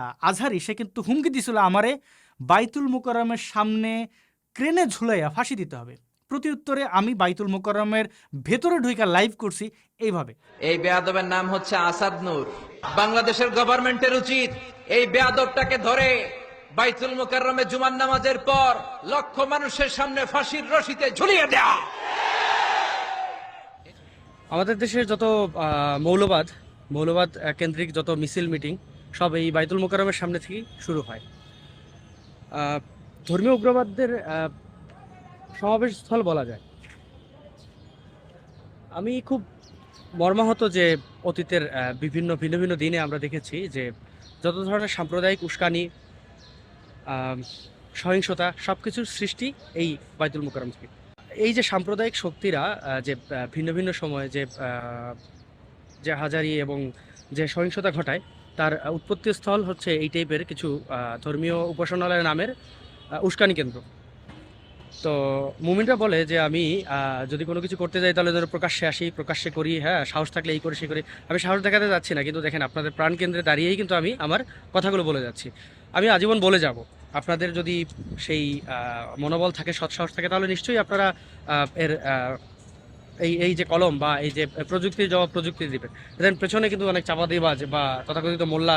আজহারি সে কিন্তু হুমকি দিছিল আমারে বাইতুল মুকরমের সামনে ক্রেনে ঝুলাইয়া ফাঁসি দিতে হবে। প্রতি উত্তরে আমি বাইতুল মুকরমের ভেতরে ঢুইকা লাইভ করছি এইভাবে। এই বেয়াদবের নাম হচ্ছে আসাদ নূর। বাংলাদেশের গভর্নমেন্টের উচিত এই বেয়াদবটাকে ধরে বাইতুল মুকাররমে জুমার নামাজের পর লক্ষ মানুষের সামনে ফাঁসির রশিতে ঝুলিয়ে দেয়া। আমাদের দেশের যত মৌলবাদ মৌলবাদ কেন্দ্রিক যত মিছিল মিটিং সব এই বাইতুল মোকাররমের সামনে থেকেই শুরু হয়। ধর্মীয় উগ্রবাদদের সমাবেশ স্থল বলা যায়। আমি খুব মর্মাহত যে অতীতের বিভিন্ন ভিন্ন ভিন্ন দিনে আমরা দেখেছি যে যত ধরনের সাম্প্রদায়িক উস্কানি সহিংসতা সব কিছুর সৃষ্টি এই বাইতুল মোকাররম থেকে। এই যে সাম্প্রদায়িক শক্তিরা যে ভিন্ন ভিন্ন সময়ে যে যে হাজারি এবং যে সহিংসতা ঘটায় তার আহ, উৎপত্তি স্থল হচ্ছে এই টাইপের কিছু ধর্মীয় উপাসনালয় নামের উস্কানি কেন্দ্র। তো মুমিনরা বলে যে আমি যদি কোনো কিছু করতে যাই তাহলে যেন প্রকাশ্যে আসি প্রকাশ্যে করি হ্যাঁ সাহস থাকলে এই করি সে করি। আমি সাহস দেখাতে যাচ্ছি না কিন্তু দেখেন আপনাদের প্রাণকেন্দ্রে দাঁড়িয়েই কিন্তু আমি আমার কথাগুলো বলে যাচ্ছি। আমি আজীবন বলে যাব। আপনাদের যদি সেই মনোবল থাকে সৎসাহস থাকে তাহলে নিশ্চয়ই আপনারা এর এই এই যে কলম বা এই যে প্রযুক্তির জবাব প্রযুক্তি দিবে দেন পেছনে কিন্তু অনেক চাপা দেওয়া আছে বা তথাকথিত মোল্লার